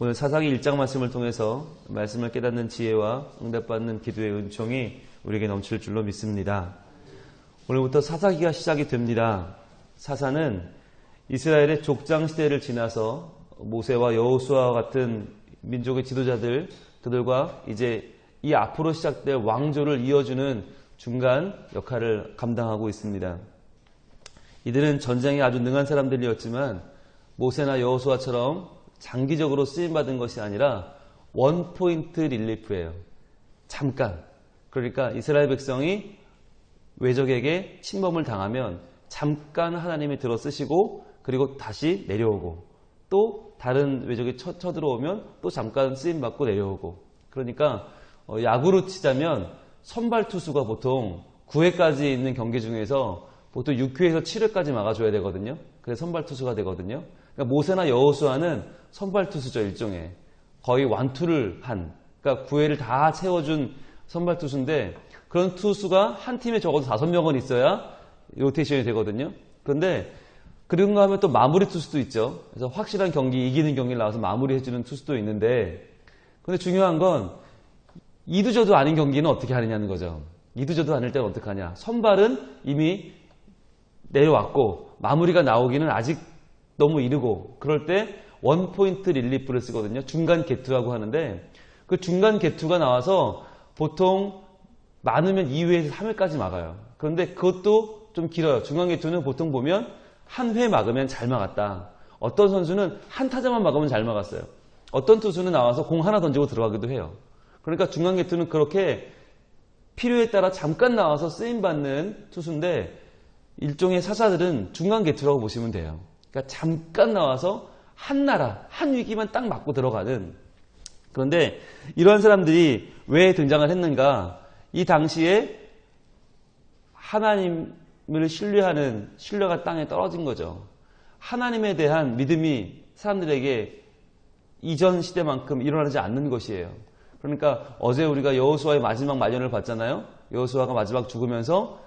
오늘 사사기 1장 말씀을 통해서 말씀을 깨닫는 지혜와 응답받는 기도의 은총이 우리에게 넘칠 줄로 믿습니다. 오늘부터 사사기가 시작이 됩니다. 사사는 이스라엘의 족장 시대를 지나서 모세와 여호수아와 같은 민족의 지도자들 그들과 이제 이 앞으로 시작될 왕조를 이어주는 중간 역할을 감당하고 있습니다. 이들은 전쟁에 아주 능한 사람들이었지만 모세나 여호수아처럼 장기적으로 쓰임 받은 것이 아니라 원 포인트 릴리프예요. 잠깐. 그러니까 이스라엘 백성이 외적에게 침범을 당하면 잠깐 하나님이 들어 쓰시고 그리고 다시 내려오고 또 다른 외적이 쳐, 쳐들어오면 또 잠깐 쓰임 받고 내려오고 그러니까 어, 야구로 치자면 선발 투수가 보통 9회까지 있는 경기 중에서 보통 6회에서 7회까지 막아줘야 되거든요. 그래서 선발 투수가 되거든요. 그러니까 모세나 여호수아는 선발 투수죠 일종의 거의 완투를 한 그러니까 9회를 다 채워준 선발 투수인데 그런 투수가 한 팀에 적어도 5명은 있어야 로테이션이 되거든요. 그런데 그런가 하면 또 마무리 투수도 있죠. 그래서 확실한 경기, 이기는 경기를 나와서 마무리해주는 투수도 있는데, 근데 중요한 건 이두저도 아닌 경기는 어떻게 하느냐는 거죠. 이두저도 아닐 때는 어떻게 하냐. 선발은 이미 내려왔고, 마무리가 나오기는 아직 너무 이르고, 그럴 때 원포인트 릴리프를 쓰거든요. 중간 개투라고 하는데, 그 중간 개투가 나와서 보통 많으면 2회에서 3회까지 막아요. 그런데 그것도 좀 길어요. 중간 개투는 보통 보면 한 회 막으면 잘 막았다. 어떤 선수는 한 타자만 막으면 잘 막았어요. 어떤 투수는 나와서 공 하나 던지고 들어가기도 해요. 그러니까 중간 개투는 그렇게 필요에 따라 잠깐 나와서 쓰임 받는 투수인데 일종의 사자들은 중간 개투라고 보시면 돼요. 그러니까 잠깐 나와서 한 나라, 한 위기만 딱 맞고 들어가는 그런데 이러한 사람들이 왜 등장을 했는가? 이 당시에 하나님을 신뢰하는 신뢰가 땅에 떨어진 거죠. 하나님에 대한 믿음이 사람들에게 이전 시대만큼 일어나지 않는 것이에요. 그러니까 어제 우리가 여호수아의 마지막 말년을 봤잖아요. 여호수아가 마지막 죽으면서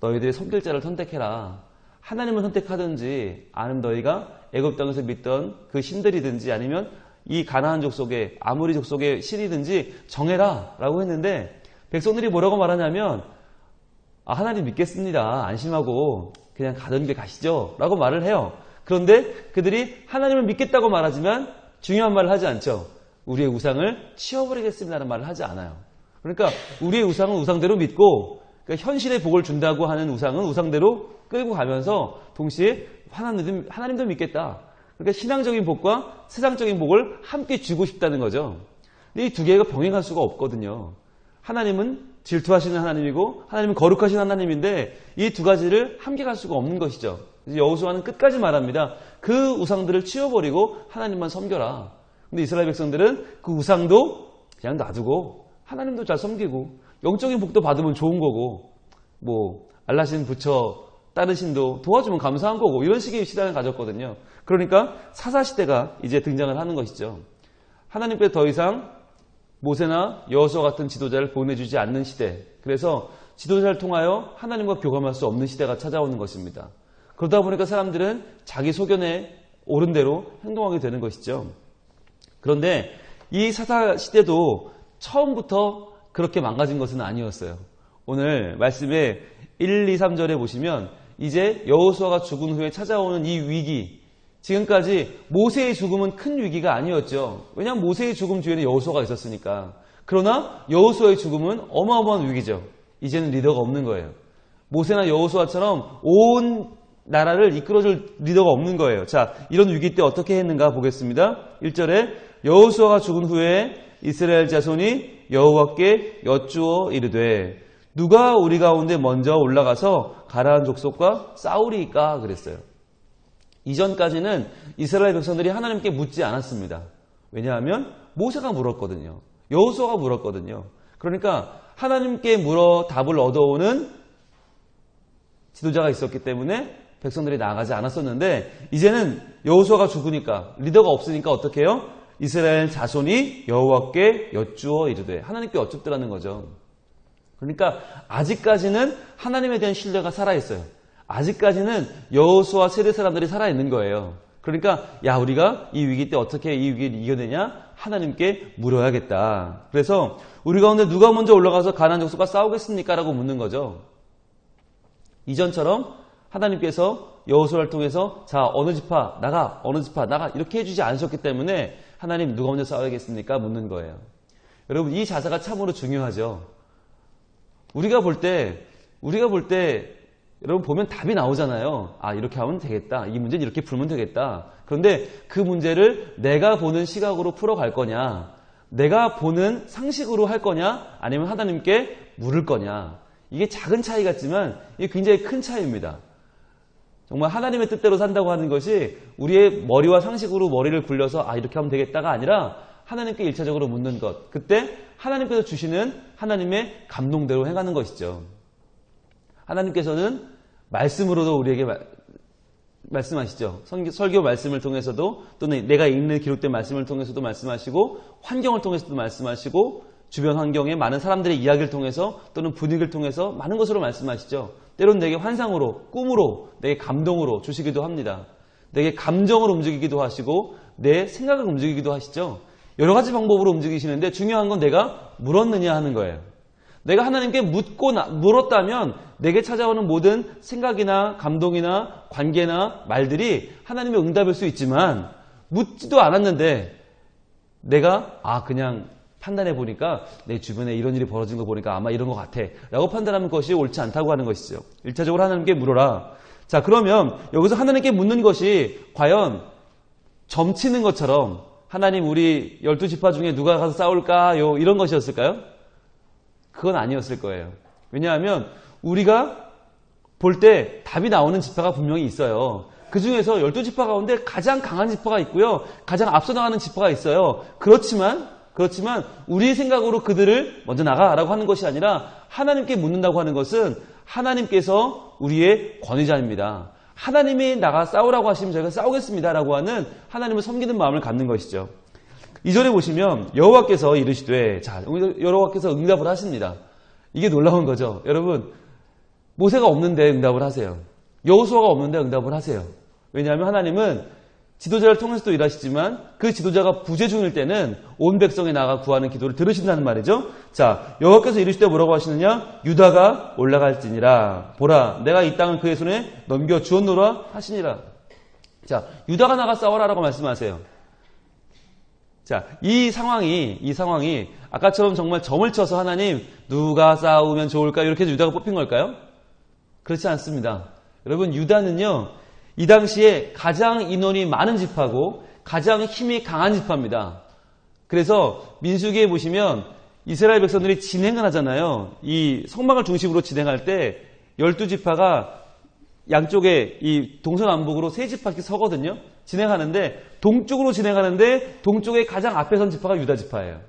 너희들이 섬길 자를 선택해라. 하나님을 선택하든지 아니면 너희가 애굽 땅에서 믿던 그 신들이든지 아니면 이 가나안 족속의 아무리 족속의 신이든지 정해라라고 했는데 백성들이 뭐라고 말하냐면 아, 하나님 믿겠습니다. 안심하고 그냥 가던 길 가시죠. 라고 말을 해요. 그런데 그들이 하나님을 믿겠다고 말하지만 중요한 말을 하지 않죠. 우리의 우상을 치워버리겠습니다라는 말을 하지 않아요. 그러니까 우리의 우상은 우상대로 믿고 그러니까 현실의 복을 준다고 하는 우상은 우상대로 끌고 가면서 동시에 하나님, 하나님도 믿겠다. 그러니까 신앙적인 복과 세상적인 복을 함께 주고 싶다는 거죠. 근데 이 두 개가 병행할 수가 없거든요. 하나님은 질투하시는 하나님이고 하나님은 거룩하신 하나님인데 이 두 가지를 함께 갈 수가 없는 것이죠. 여호수아는 끝까지 말합니다. 그 우상들을 치워버리고 하나님만 섬겨라. 근데 이스라엘 백성들은 그 우상도 그냥 놔두고 하나님도 잘 섬기고 영적인 복도 받으면 좋은 거고 뭐 알라신 부처 다른 신도 도와주면 감사한 거고 이런 식의 시대를 가졌거든요. 그러니까 사사 시대가 이제 등장을 하는 것이죠. 하나님께 더 이상 모세나 여호수아 같은 지도자를 보내주지 않는 시대. 그래서 지도자를 통하여 하나님과 교감할 수 없는 시대가 찾아오는 것입니다. 그러다 보니까 사람들은 자기 소견에 옳은 대로 행동하게 되는 것이죠. 그런데 이 사사 시대도 처음부터 그렇게 망가진 것은 아니었어요. 오늘 말씀에 1, 2, 3절에 보시면 이제 여호수아가 죽은 후에 찾아오는 이 위기 지금까지 모세의 죽음은 큰 위기가 아니었죠. 왜냐하면 모세의 죽음 뒤에는 여호수아가 있었으니까. 그러나 여호수아의 죽음은 어마어마한 위기죠. 이제는 리더가 없는 거예요. 모세나 여호수아처럼 온 나라를 이끌어줄 리더가 없는 거예요. 자, 이런 위기 때 어떻게 했는가 보겠습니다. 1절에 여호수아가 죽은 후에 이스라엘 자손이 여호와께 여쭈어 이르되 누가 우리 가운데 먼저 올라가서 가라한 족속과 싸우리까 그랬어요. 이전까지는 이스라엘 백성들이 하나님께 묻지 않았습니다. 왜냐하면 모세가 물었거든요. 여호수아가 물었거든요. 그러니까 하나님께 물어 답을 얻어오는 지도자가 있었기 때문에 백성들이 나아가지 않았었는데 이제는 여호수아가 죽으니까 리더가 없으니까 어떻게 해요? 이스라엘 자손이 여호와께 여쭈어 이르되 하나님께 여쭙더라는 거죠. 그러니까 아직까지는 하나님에 대한 신뢰가 살아 있어요. 아직까지는 여호수아 세대 사람들이 살아 있는 거예요. 그러니까 야 우리가 이 위기 때 어떻게 이 위기를 이겨내냐 하나님께 물어야겠다. 그래서 우리 가운데 누가 먼저 올라가서 가난 족속과 싸우겠습니까라고 묻는 거죠. 이전처럼 하나님께서 여호수아를 통해서 자 어느 지파 나가 어느 지파 나가 이렇게 해주지 않으셨기 때문에 하나님 누가 먼저 싸워야겠습니까 묻는 거예요. 여러분 이 자세가 참으로 중요하죠. 우리가 볼 때 우리가 볼 때 여러분 보면 답이 나오잖아요. 아 이렇게 하면 되겠다. 이 문제는 이렇게 풀면 되겠다. 그런데 그 문제를 내가 보는 시각으로 풀어갈 거냐, 내가 보는 상식으로 할 거냐, 아니면 하나님께 물을 거냐. 이게 작은 차이 같지만 이게 굉장히 큰 차이입니다. 정말 하나님의 뜻대로 산다고 하는 것이 우리의 머리와 상식으로 머리를 굴려서 아 이렇게 하면 되겠다가 아니라 하나님께 일차적으로 묻는 것. 그때 하나님께서 주시는 하나님의 감동대로 행하는 것이죠. 하나님께서는 말씀으로도 우리에게 마- 말씀하시죠. 설교 말씀을 통해서도 또는 내가 읽는 기록된 말씀을 통해서도 말씀하시고 환경을 통해서도 말씀하시고 주변 환경의 많은 사람들의 이야기를 통해서 또는 분위기를 통해서 많은 것으로 말씀하시죠. 때론 내게 환상으로, 꿈으로, 내게 감동으로 주시기도 합니다. 내게 감정으로 움직이기도 하시고 내 생각을 움직이기도 하시죠. 여러 가지 방법으로 움직이시는데 중요한 건 내가 물었느냐 하는 거예요. 내가 하나님께 묻고 나- 물었다면 내게 찾아오는 모든 생각이나 감동이나 관계나 말들이 하나님의 응답일 수 있지만 묻지도 않았는데 내가 아 그냥 판단해 보니까 내 주변에 이런 일이 벌어진 거 보니까 아마 이런 것 같아 라고 판단하는 것이 옳지 않다고 하는 것이죠. 일차적으로 하나님께 물어라. 자 그러면 여기서 하나님께 묻는 것이 과연 점치는 것처럼 하나님 우리 열두 지파 중에 누가 가서 싸울까요? 이런 것이었을까요? 그건 아니었을 거예요. 왜냐하면 우리가 볼 때 답이 나오는 지파가 분명히 있어요. 그 중에서 열두 지파 가운데 가장 강한 지파가 있고요. 가장 앞서 나가는 지파가 있어요. 그렇지만, 그렇지만 우리의 생각으로 그들을 먼저 나가라고 하는 것이 아니라 하나님께 묻는다고 하는 것은 하나님께서 우리의 권위자입니다. 하나님이 나가 싸우라고 하시면 저희가 싸우겠습니다라고 하는 하나님을 섬기는 마음을 갖는 것이죠. 이전에 보시면 여호와께서 이르시되 자 여호와께서 응답을 하십니다. 이게 놀라운 거죠. 여러분 모세가 없는데 응답을 하세요. 여호수아가 없는데 응답을 하세요. 왜냐하면 하나님은 지도자를 통해서도 일하시지만 그 지도자가 부재 중일 때는 온 백성에 나가 구하는 기도를 들으신다는 말이죠. 자 여호와께서 이르시되 뭐라고 하시느냐 유다가 올라갈지니라 보라 내가 이 땅을 그의 손에 넘겨 주었노라 하시니라. 자 유다가 나가 싸워라라고 말씀하세요. 자, 이 상황이, 이 상황이 아까처럼 정말 점을 쳐서 하나님 누가 싸우면 좋을까 이렇게 해서 유다가 뽑힌 걸까요? 그렇지 않습니다. 여러분, 유다는요, 이 당시에 가장 인원이 많은 지파고 가장 힘이 강한 지파입니다. 그래서 민수기에 보시면 이스라엘 백성들이 진행을 하잖아요. 이 성막을 중심으로 진행할 때 열두 지파가 양쪽에 이 동서남북으로 세 지파씩 서거든요. 진행하는데 동쪽으로 진행하는데 동쪽에 가장 앞에 선 지파가 유다 지파예요.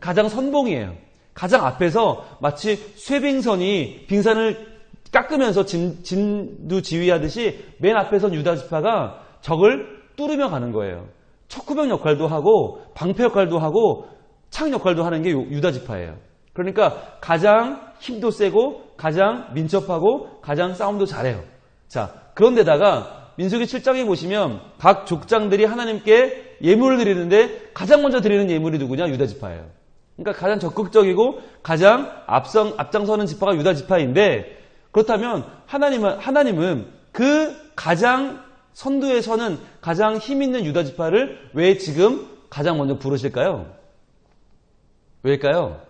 가장 선봉이에요. 가장 앞에서 마치 쇠빙선이 빙산을 깎으면서 진, 진두 지휘하듯이 맨 앞에 선 유다 지파가 적을 뚫으며 가는 거예요. 척후병 역할도 하고 방패 역할도 하고 창 역할도 하는 게 유- 유다 지파예요. 그러니까 가장 힘도 세고 가장 민첩하고 가장 싸움도 잘해요. 자, 그런데다가 민수기 7장에 보시면 각 족장들이 하나님께 예물을 드리는데 가장 먼저 드리는 예물이 누구냐? 유다 지파예요. 그러니까 가장 적극적이고 가장 앞선 앞장서는 지파가 유다 지파인데 그렇다면 하나님은 하나님은 그 가장 선두에 서는 가장 힘 있는 유다 지파를 왜 지금 가장 먼저 부르실까요? 왜일까요?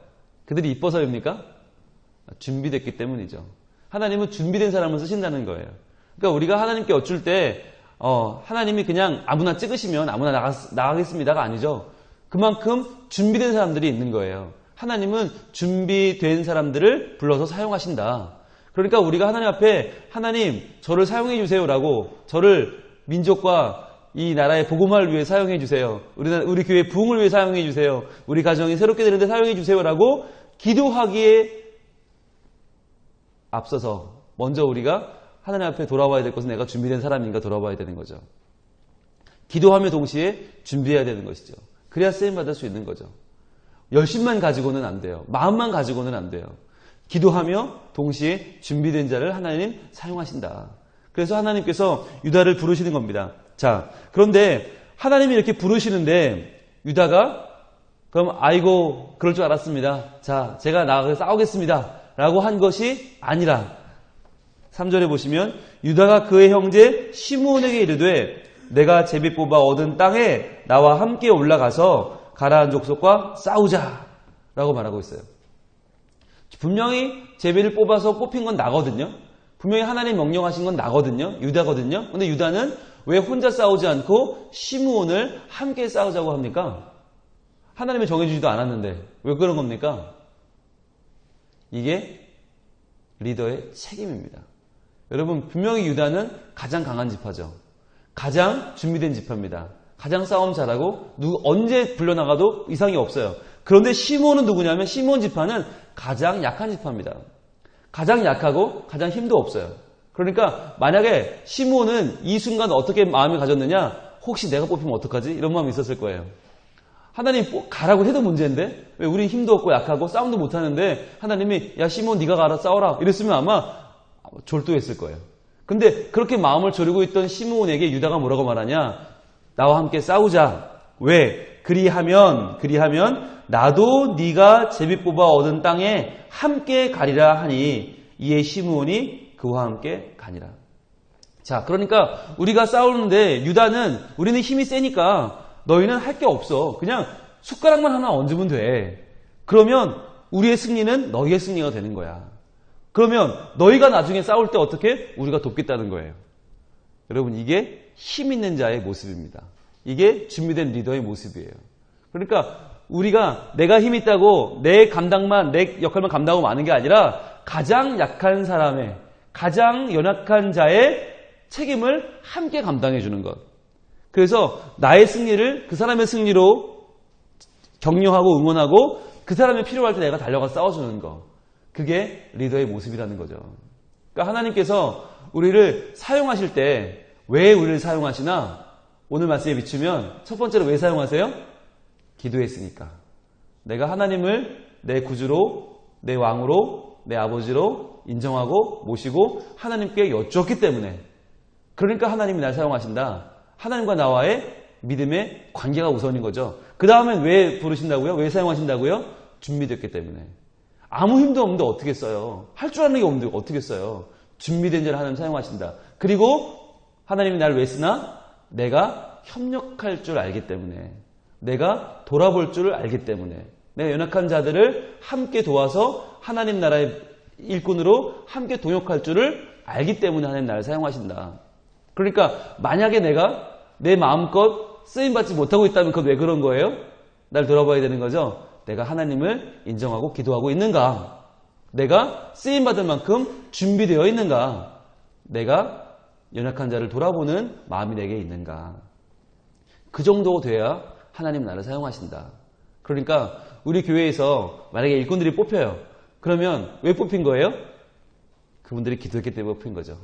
그들이 이뻐서입니까? 준비됐기 때문이죠. 하나님은 준비된 사람을 쓰신다는 거예요. 그러니까 우리가 하나님께 어쩔 때 어, 하나님이 그냥 아무나 찍으시면 아무나 나가, 나가겠습니다가 아니죠. 그만큼 준비된 사람들이 있는 거예요. 하나님은 준비된 사람들을 불러서 사용하신다. 그러니까 우리가 하나님 앞에 하나님 저를 사용해 주세요라고 저를 민족과 이 나라의 복음화를 위해 사용해 주세요. 우리 우리 교회 부흥을 위해 사용해 주세요. 우리 가정이 새롭게 되는데 사용해 주세요라고 기도하기에 앞서서 먼저 우리가 하나님 앞에 돌아와야 될 것은 내가 준비된 사람인가 돌아와야 되는 거죠. 기도하며 동시에 준비해야 되는 것이죠. 그래야 쓰임 받을 수 있는 거죠. 열심만 가지고는 안 돼요. 마음만 가지고는 안 돼요. 기도하며 동시에 준비된 자를 하나님 사용하신다. 그래서 하나님께서 유다를 부르시는 겁니다. 자, 그런데 하나님이 이렇게 부르시는데 유다가 그럼 아이고 그럴 줄 알았습니다. 자, 제가 나가서 싸우겠습니다. 라고 한 것이 아니라 3절에 보시면 유다가 그의 형제 시므온에게 이르되 내가 제비 뽑아 얻은 땅에 나와 함께 올라가서 가라한 족속과 싸우자 라고 말하고 있어요. 분명히 제비를 뽑아서 뽑힌 건 나거든요. 분명히 하나님 명령하신 건 나거든요. 유다거든요. 근데 유다는 왜 혼자 싸우지 않고 시므온을 함께 싸우자고 합니까? 하나님이 정해주지도 않았는데 왜 그런 겁니까? 이게 리더의 책임입니다. 여러분 분명히 유다는 가장 강한 지파죠. 가장 준비된 지파입니다. 가장 싸움 잘하고 누구 언제 불려나가도 이상이 없어요. 그런데 시몬은 누구냐면 시몬 지파는 가장 약한 지파입니다. 가장 약하고 가장 힘도 없어요. 그러니까 만약에 시몬은 이 순간 어떻게 마음을 가졌느냐? 혹시 내가 뽑히면 어떡하지? 이런 마음이 있었을 거예요. 하나님 뭐 가라고 해도 문제인데 왜 우리 힘도 없고 약하고 싸움도 못하는데 하나님이 야 시몬 네가 가라 싸워라 이랬으면 아마 졸도했을 거예요. 근데 그렇게 마음을 졸이고 있던 시므온에게 유다가 뭐라고 말하냐? 나와 함께 싸우자. 왜? 그리하면 그리하면 나도 네가 제비 뽑아 얻은 땅에 함께 가리라 하니 이에 시므온이 그와 함께 가니라. 자, 그러니까 우리가 싸우는데 유다는 우리는 힘이 세니까 너희는 할 게 없어. 그냥 숟가락만 하나 얹으면 돼. 그러면 우리의 승리는 너희의 승리가 되는 거야. 그러면 너희가 나중에 싸울 때 어떻게? 우리가 돕겠다는 거예요. 여러분, 이게 힘 있는 자의 모습입니다. 이게 준비된 리더의 모습이에요. 그러니까 우리가 내가 힘 있다고 내 감당만, 내 역할만 감당하고 마는 게 아니라 가장 약한 사람의, 가장 연약한 자의 책임을 함께 감당해 주는 것. 그래서 나의 승리를 그 사람의 승리로 격려하고 응원하고 그 사람이 필요할 때 내가 달려가 싸워주는 것. 그게 리더의 모습이라는 거죠. 그러니까 하나님께서 우리를 사용하실 때 왜 우리를 사용하시나? 오늘 말씀에 비추면 첫 번째로 왜 사용하세요? 기도했으니까. 내가 하나님을 내 구주로, 내 왕으로, 내 아버지로 인정하고 모시고 하나님께 여쭈었기 때문에. 그러니까 하나님이 날 사용하신다. 하나님과 나와의 믿음의 관계가 우선인 거죠. 그 다음엔 왜 부르신다고요? 왜 사용하신다고요? 준비됐기 때문에. 아무 힘도 없는데 어떻게 써요? 할 줄 아는 게 없는데 어떻게 써요? 준비된 자를 하나님 사용하신다. 그리고 하나님이 나를 왜 쓰나? 내가 협력할 줄 알기 때문에. 내가 돌아볼 줄 알기 때문에. 내가 연약한 자들을 함께 도와서 하나님 나라의 일꾼으로 함께 동역할 줄을 알기 때문에 하나님 나를 사용하신다. 그러니까 만약에 내가 내 마음껏 쓰임받지 못하고 있다면 그건 왜 그런 거예요? 날 돌아봐야 되는 거죠. 내가 하나님을 인정하고 기도하고 있는가? 내가 쓰임받을 만큼 준비되어 있는가? 내가 연약한 자를 돌아보는 마음이 내게 있는가? 그 정도 돼야 하나님 나를 사용하신다. 그러니까 우리 교회에서 만약에 일꾼들이 뽑혀요. 그러면 왜 뽑힌 거예요? 그분들이 기도했기 때문에 뽑힌 거죠.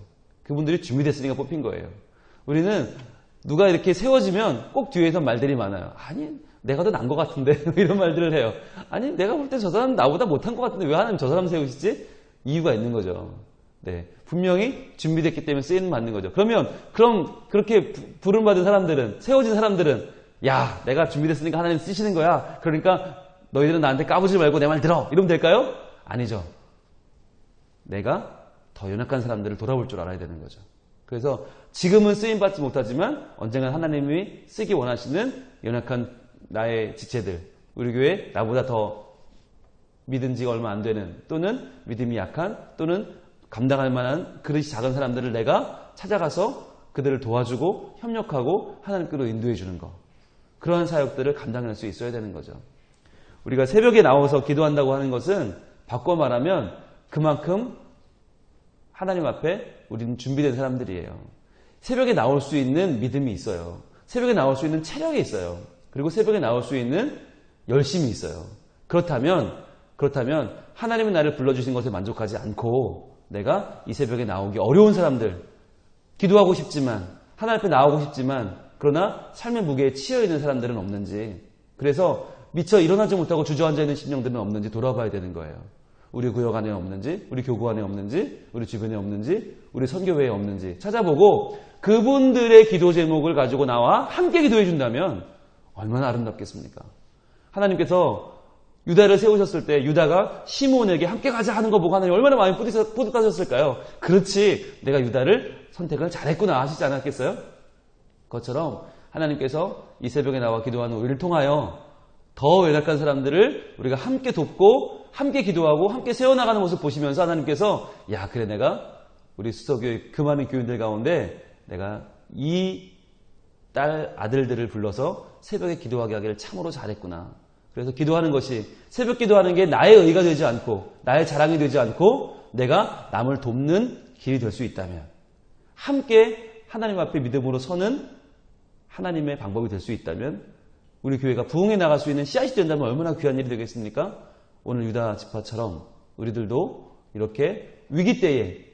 그분들이 준비됐으니까 뽑힌 거예요. 우리는 누가 이렇게 세워지면 꼭 뒤에서 말들이 많아요. 아니, 내가 더 난 것 같은데 이런 말들을 해요. 아니 내가 볼 때 저 사람 나보다 못한 것 같은데 왜 하나님 저 사람 세우시지? 이유가 있는 거죠. 네, 분명히 준비됐기 때문에 쓰이는 맞는 거죠. 그러면 그럼 그렇게 부름 받은 사람들은 세워진 사람들은 야 내가 준비됐으니까 하나님 쓰시는 거야. 그러니까 너희들은 나한테 까부지 말고 내 말 들어. 이러면 될까요? 아니죠. 내가 더 연약한 사람들을 돌아볼 줄 알아야 되는 거죠. 그래서 지금은 쓰임 받지 못하지만 언젠가 하나님이 쓰기 원하시는 연약한 나의 지체들, 우리 교회 나보다 더 믿은 지가 얼마 안 되는 또는 믿음이 약한 또는 감당할 만한 그릇이 작은 사람들을 내가 찾아가서 그들을 도와주고 협력하고 하나님께로 인도해 주는 것. 그러한 사역들을 감당할 수 있어야 되는 거죠. 우리가 새벽에 나와서 기도한다고 하는 것은 바꿔 말하면 그만큼 하나님 앞에 우리는 준비된 사람들이에요. 새벽에 나올 수 있는 믿음이 있어요. 새벽에 나올 수 있는 체력이 있어요. 그리고 새벽에 나올 수 있는 열심이 있어요. 그렇다면, 그렇다면 하나님은 나를 불러주신 것에 만족하지 않고 내가 이 새벽에 나오기 어려운 사람들, 기도하고 싶지만, 하나님 앞에 나오고 싶지만, 그러나 삶의 무게에 치여 있는 사람들은 없는지, 그래서 미처 일어나지 못하고 주저앉아 있는 심령들은 없는지 돌아봐야 되는 거예요. 우리 구역 안에 없는지, 우리 교구 안에 없는지, 우리 주변에 없는지, 우리 선교회에 없는지 찾아보고 그분들의 기도 제목을 가지고 나와 함께 기도해 준다면 얼마나 아름답겠습니까? 하나님께서 유다를 세우셨을 때 유다가 시몬에게 함께 가자 하는 거 보고 하나님 얼마나 뿌듯- 뿌듯하셨을까요? 그렇지, 내가 유다를 선택을 잘했구나 하시지 않았겠어요? 그것처럼 하나님께서 이 새벽에 나와 기도하는 우리를 통하여 더 연약한 사람들을 우리가 함께 돕고 함께 기도하고 함께 세워나가는 모습 보시면서 하나님께서 야 그래 내가 우리 수서교회 그 많은 교인들 가운데 내가 이 딸 아들들을 불러서 새벽에 기도하게 하기를 참으로 잘했구나. 그래서 기도하는 것이 새벽 기도하는 게 나의 의가 되지 않고 나의 자랑이 되지 않고 내가 남을 돕는 길이 될 수 있다면 함께 하나님 앞에 믿음으로 서는 하나님의 방법이 될 수 있다면 우리 교회가 부흥해 나갈 수 있는 씨앗이 된다면 얼마나 귀한 일이 되겠습니까? 오늘 유다 지파처럼 우리들도 이렇게 위기 때에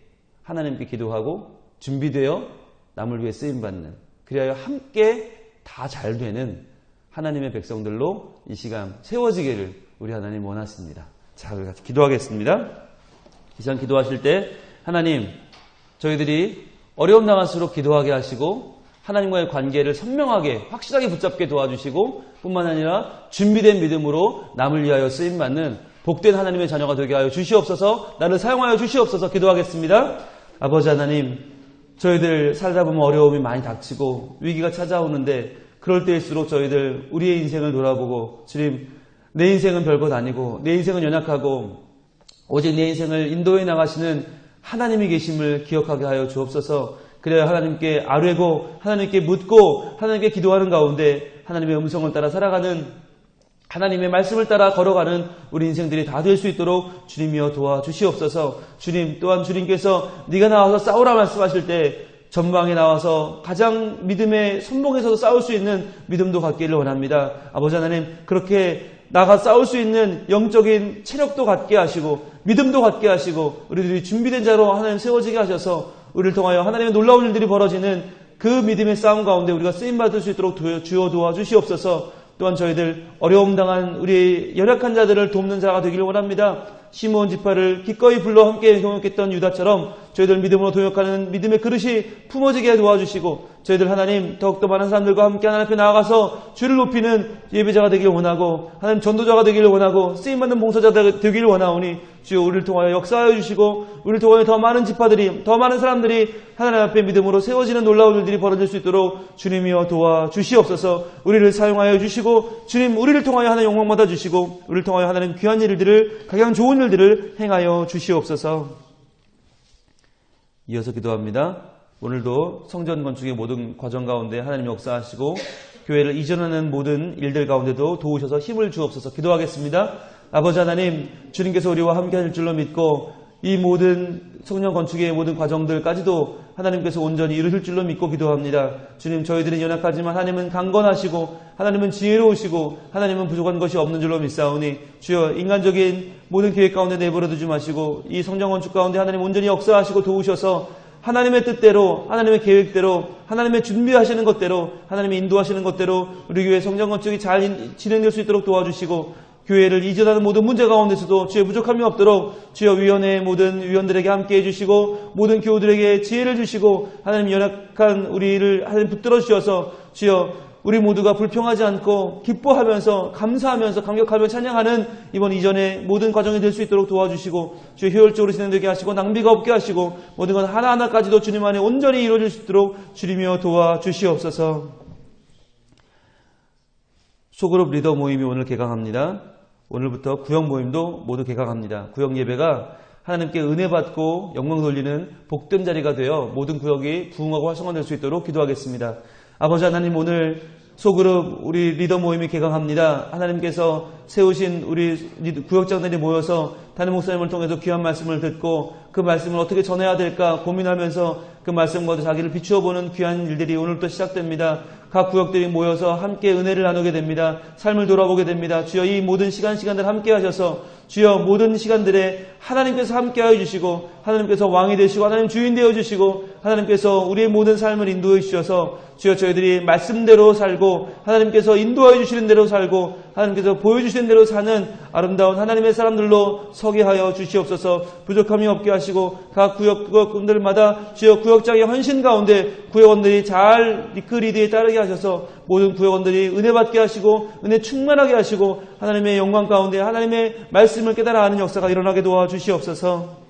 하나님께 기도하고 준비되어 남을 위해 쓰임 받는 그리하여 함께 다 잘 되는 하나님의 백성들로 이 시간 세워지기를 우리 하나님 원하십니다. 자, 우리 같이 기도하겠습니다. 이 시간 기도하실 때 하나님 저희들이 어려움 당할수록 기도하게 하시고 하나님과의 관계를 선명하게 확실하게 붙잡게 도와주시고 뿐만 아니라 준비된 믿음으로 남을 위하여 쓰임 받는 복된 하나님의 자녀가 되게 하여 주시옵소서 나를 사용하여 주시옵소서 기도하겠습니다. 아버지 하나님 저희들 살다 보면 어려움이 많이 닥치고 위기가 찾아오는데 그럴 때일수록 저희들 우리의 인생을 돌아보고 주님 내 인생은 별것 아니고 내 인생은 연약하고 오직 내 인생을 인도해 나가시는 하나님이 계심을 기억하게 하여 주옵소서. 그래야 하나님께 아뢰고 하나님께 묻고 하나님께 기도하는 가운데 하나님의 음성을 따라 살아가는 하나님의 말씀을 따라 걸어가는 우리 인생들이 다 될 수 있도록 주님이여 도와주시옵소서. 주님 또한 주님께서 네가 나와서 싸우라 말씀하실 때 전방에 나와서 가장 믿음의 선봉에서도 싸울 수 있는 믿음도 갖기를 원합니다. 아버지 하나님 그렇게 나가 싸울 수 있는 영적인 체력도 갖게 하시고 믿음도 갖게 하시고 우리들이 준비된 자로 하나님 세워지게 하셔서 우리를 통하여 하나님의 놀라운 일들이 벌어지는 그 믿음의 싸움 가운데 우리가 쓰임 받을 수 있도록 도- 주여 도와 주시옵소서. 또한 저희들 어려움 당한 우리 연약한 자들을 돕는 자가 되기를 원합니다. 시몬 지파를 기꺼이 불러 함께 동역했던 유다처럼 저희들 믿음으로 동역하는 믿음의 그릇이 품어지게 도와주시고 저희들 하나님 더욱더 많은 사람들과 함께 하나님 앞에 나아가서 주를 높이는 예배자가 되기를 원하고 하나님 전도자가 되기를 원하고 쓰임받는 봉사자가 되기를 원하오니 주여 우리를 통하여 역사하여 주시고 우리를 통하여 더 많은 지파들이 더 많은 사람들이 하나님 앞에 믿음으로 세워지는 놀라운 일들이 벌어질 수 있도록 주님이여 도와 주시옵소서 우리를 사용하여 주시고 주님 우리를 통하여 하나님 영광 받아 주시고 우리를 통하여 하나님 귀한 일들을 각양 좋은 일들을 행하여 주시옵소서 이어서 기도합니다. 오늘도 성전 건축의 모든 과정 가운데 하나님 역사하시고 교회를 이전하는 모든 일들 가운데도 도우셔서 힘을 주옵소서 기도하겠습니다. 아버지 하나님, 주님께서 우리와 함께 하실 줄로 믿고 이 모든 성전 건축의 모든 과정들까지도 하나님께서 온전히 이루실 줄로 믿고 기도합니다. 주님, 저희들은 연약하지만 하나님은 강건하시고 하나님은 지혜로우시고 하나님은 부족한 것이 없는 줄로 믿사오니 주여 인간적인 모든 계획 가운데 내버려 두지 마시고 이 성전 건축 가운데 하나님 온전히 역사하시고 도우셔서 하나님의 뜻대로, 하나님의 계획대로, 하나님의 준비하시는 것대로, 하나님의 인도하시는 것대로 우리 교회 성전 건축이 잘 인- 진행될 수 있도록 도와주시고 교회를 이전하는 모든 문제 가운데서도 주의 부족함이 없도록 주여 위원회의 모든 위원들에게 함께 해주시고 모든 교우들에게 지혜를 주시고 하나님 연약한 우리를 하나님 붙들어 주셔서 주여 우리 모두가 불평하지 않고 기뻐하면서 감사하면서 감격하며 찬양하는 이번 이전의 모든 과정이 될 수 있도록 도와주시고 주여 효율적으로 진행되게 하시고 낭비가 없게 하시고 모든 것 하나하나까지도 주님 안에 온전히 이루어질 수 있도록 주님이여 도와주시옵소서 소그룹 리더 모임이 오늘 개강합니다. 오늘부터 구역 모임도 모두 개강합니다. 구역 예배가 하나님께 은혜 받고 영광 돌리는 복된 자리가 되어 모든 구역이 부흥하고 활성화될 수 있도록 기도하겠습니다. 아버지 하나님 오늘 소그룹 우리 리더 모임이 개강합니다. 하나님께서 세우신 우리 리- 구역장들이 모여서 담임 목사님을 통해서 귀한 말씀을 듣고 그 말씀을 어떻게 전해야 될까 고민하면서 그 말씀과 자기를 비추어 보는 귀한 일들이 오늘부터 시작됩니다. 각 구역들이 모여서 함께 은혜를 나누게 됩니다. 삶을 돌아보게 됩니다. 주여 이 모든 시간 시간들 함께 하셔서 주여 모든 시간들에 하나님께서 함께하여 주시고 하나님께서 왕이 되시고 하나님 주인 되어 주시고 하나님께서 우리의 모든 삶을 인도해 주셔서 주여 저희들이 말씀대로 살고 하나님께서 인도하여 주시는 대로 살고 하나님께서 보여주시는 대로 사는 아름다운 하나님의 사람들로 서게 하여 주시옵소서. 부족함이 없게 하시고 각 구역 구역들마다 주여 구역장의 헌신 가운데 구역원들이 잘그 리드에 따르게 하셔서 모든 구역원들이 은혜 받게 하시고 은혜 충만하게 하시고 하나님의 영광 가운데 하나님의 말씀 을 깨달아 아는 역사가 일어나게 도와주시옵소서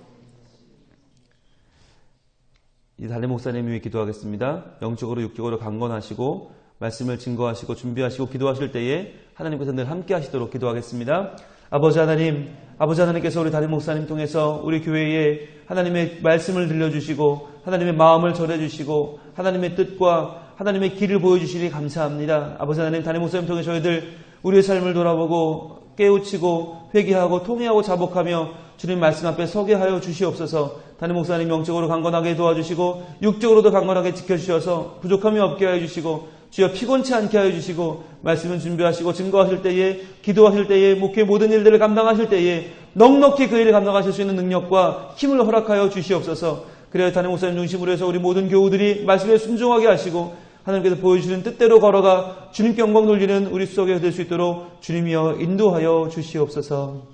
이 달래 목사님 위해 기도하겠습니다. 영적으로 육적으로 강건하시고 말씀을 증거하시고 준비하시고 기도하실 때에 하나님께서 늘 함께 하시도록 기도하겠습니다. 아버지 하나님, 아버지 하나님께서 우리 달임 목사님 통해서 우리 교회에 하나님의 말씀을 들려주시고 하나님의 마음을 전해주시고 하나님의 뜻과 하나님의 길을 보여주시니 감사합니다. 아버지 하나님, 달임 목사님 통해 저희들 우리의 삶을 돌아보고 깨우치고 회개하고 통회하고 자복하며 주님 말씀 앞에 서게 하여 주시옵소서. 담임 목사님 영적으로 강건하게 도와주시고 육적으로도 강건하게 지켜주셔서 부족함이 없게 하여 주시고 주여 피곤치 않게 하여 주시고 말씀을 준비하시고 증거하실 때에 기도하실 때에 목회 모든 일들을 감당하실 때에 넉넉히 그 일을 감당하실 수 있는 능력과 힘을 허락하여 주시옵소서. 그래야 담임 목사님 중심으로 해서 우리 모든 교우들이 말씀에 순종하게 하시고 하나님께서 보여주시는 뜻대로 걸어가 주님께 영광 돌리는 우리 수석이 될수 있도록 주님이여 인도하여 주시옵소서.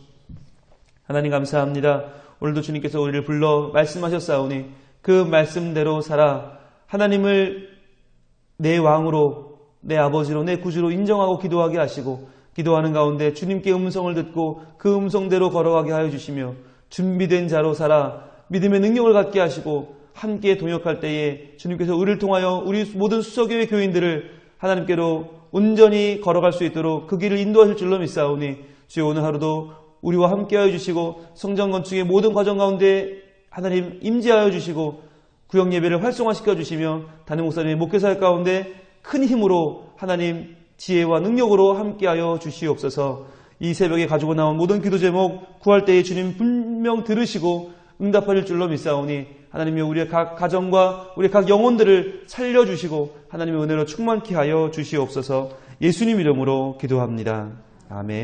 하나님 감사합니다. 오늘도 주님께서 우리를 불러 말씀하셨사오니 그 말씀대로 살아 하나님을 내 왕으로 내 아버지로 내 구주로 인정하고 기도하게 하시고 기도하는 가운데 주님께 음성을 듣고 그 음성대로 걸어가게 하여 주시며 준비된 자로 살아 믿음의 능력을 갖게 하시고 함께 동역할 때에 주님께서 우리를 통하여 우리 모든 수석교회 교인들을 하나님께로 온전히 걸어갈 수 있도록 그 길을 인도하실 줄로 믿사오니 주여 오늘 하루도 우리와 함께하여 주시고 성전 건축의 모든 과정 가운데 하나님 임재하여 주시고 구역 예배를 활성화시켜 주시며 담임 목사님의 목회사역 가운데 큰 힘으로 하나님 지혜와 능력으로 함께하여 주시옵소서. 이 새벽에 가지고 나온 모든 기도 제목 구할 때에 주님 분명 들으시고 응답하실 줄로 믿사오니 하나님이 우리의 각 가정과 우리의 각 영혼들을 살려주시고 하나님의 은혜로 충만케 하여 주시옵소서 예수님 이름으로 기도합니다. 아멘.